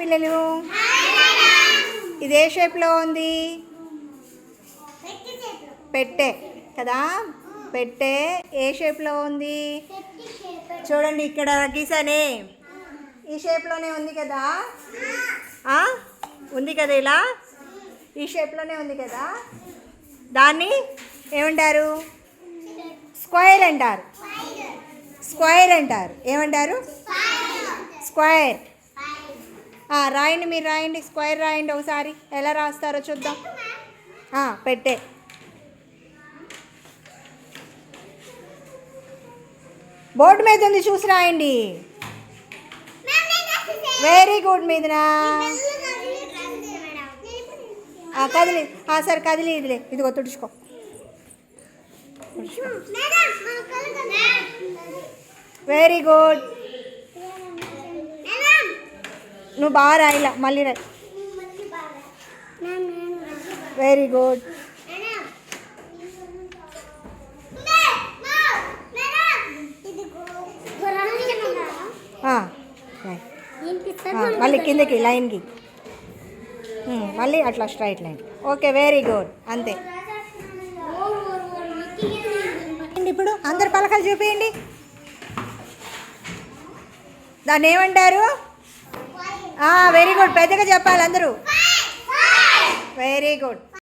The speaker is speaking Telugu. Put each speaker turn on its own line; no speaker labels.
పిల్లలు. ఇది ఏ షేప్లో ఉంది. పెట్టే కదా? పెట్టే ఏ షేప్లో ఉంది? చూడండి ఇక్కడ గీసానే. ఈ షేప్లోనే ఉంది కదా? ఉంది కదా ఇలా? ఈ షేప్లోనే ఉంది కదా? దాన్ని ఏమంటారు? స్క్వైర్ అంటారు. స్క్వైర్ అంటారు. ఏమంటారు? స్క్వైర్. రాయండి మీరు రాయండి స్క్వైర్ రాయండి ఒకసారి. ఎలా రాస్తారో చూద్దాం. పెట్టే. బోర్డు మీద ఉంది చూసి రాయండి. వెరీ గుడ్ మీదనా. ఆ, కదిలి. సరే కదిలి ఇదిలే. ఇదిగో తుడుచుకో. వెరీ గుడ్ నువ్వు బాగా రాయిలా మళ్ళీ రాయి వెరీ గుడ్ మళ్ళీ కిందకి లైన్కి మళ్ళీ అట్లా straight line okay very good అంతే. ఇప్పుడు అందరు పలకలు చూపించండి. దాన్ని ఏమంటారు? వెరీ గుడ్ పెద్దగా చెప్పాలి అందరూ. Very good